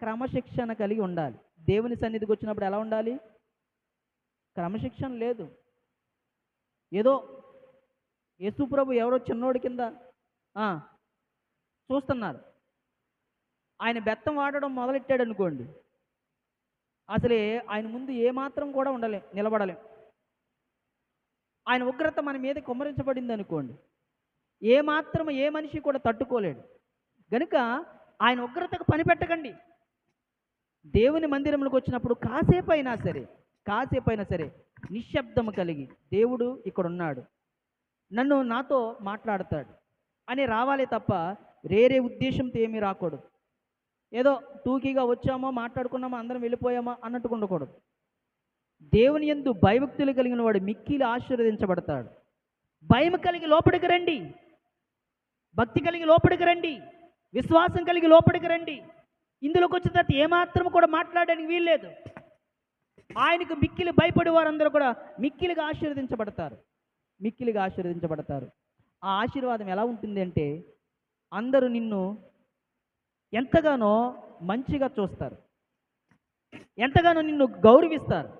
క్రమశిక్షణ కలిగి ఉండాలి. దేవుని సన్నిధికి వచ్చినప్పుడు ఎలా ఉండాలి? క్రమశిక్షణ లేదు. ఏదో యేసుప్రభు ఎవరో చిన్నోడి కింద చూస్తున్నారు. ఆయన బెత్తం వాడడం మొదలెట్టాడు అనుకోండి. అసలే ఆయన ముందు ఏమాత్రం కూడా ఉండలేం నిలబడలేం. ఆయన ఉగ్రత మన మీద కుమ్మరించబడింది అనుకోండి. ఏ మాత్రం ఏ మనిషి కూడా తట్టుకోలేడు. గనుక ఆయన ఉగ్రతకు పని పెట్టకండి దేవుని మందిరంలోకి వచ్చినప్పుడు కాసేపు అయినా సరే కాసేపు అయినా సరే నిశ్శబ్దము కలిగి దేవుడు ఇక్కడ ఉన్నాడు నన్ను నాతో మాట్లాడతాడు. అని రావాలి తప్ప వేరే ఉద్దేశంతో ఏమీ రాకూడదు. ఏదో టూకీగా వచ్చామో మాట్లాడుకున్నామో అందరం వెళ్ళిపోయామా అన్నట్టుగా ఉండకూడదు. దేవుని యందు భయభక్తులు కలిగిన వాడు మిక్కిలి ఆశీర్వదించబడతాడు. భయం కలిగి లోపలికి రండి. భక్తి కలిగి లోపలికి రండి. విశ్వాసం కలిగి లోపలికి రండి. ఇందులోకి వచ్చిన తర్వాత ఏమాత్రం కూడా మాట్లాడడానికి వీల్లేదు. ఆయనకు మిక్కిలి భయపడే వారందరూ కూడా మిక్కిలిగా ఆశీర్వదించబడతారు. మిక్కిలిగా ఆశీర్వదించబడతారు. ఆ ఆశీర్వాదం ఎలా ఉంటుంది అంటే అందరూ నిన్ను ఎంతగానో మంచిగా చూస్తారు. ఎంతగానో నిన్ను గౌరవిస్తారు.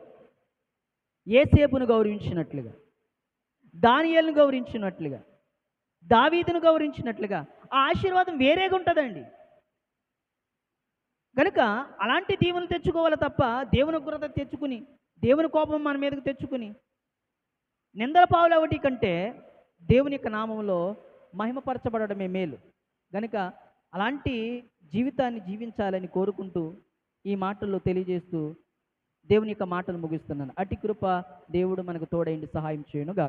ఏసేపును గౌరవించినట్లుగా దానియేలును గౌరవించినట్లుగా దావీదును గౌరవించినట్లుగా ఆ ఆశీర్వాదం వేరేగా ఉంటుందండి. కనుక అలాంటి దీవెనలు తెచ్చుకోవాలి తప్ప దేవుని ఉగ్రత తెచ్చుకుని దేవుని కోపం మన మీదకు తెచ్చుకుని నిందల పావులు ఒకటి కంటే దేవుని యొక్క నామంలో మహిమపరచబడమే మేలు. గనుక అలాంటి జీవితాన్ని జీవించాలని కోరుకుంటూ ఈ మాటల్లో తెలియజేస్తూ దేవుని యొక్క మాటలు ముగిస్తున్నాను. అటి కృప దేవుడు మనకు తోడైండి సహాయం చేయనుగా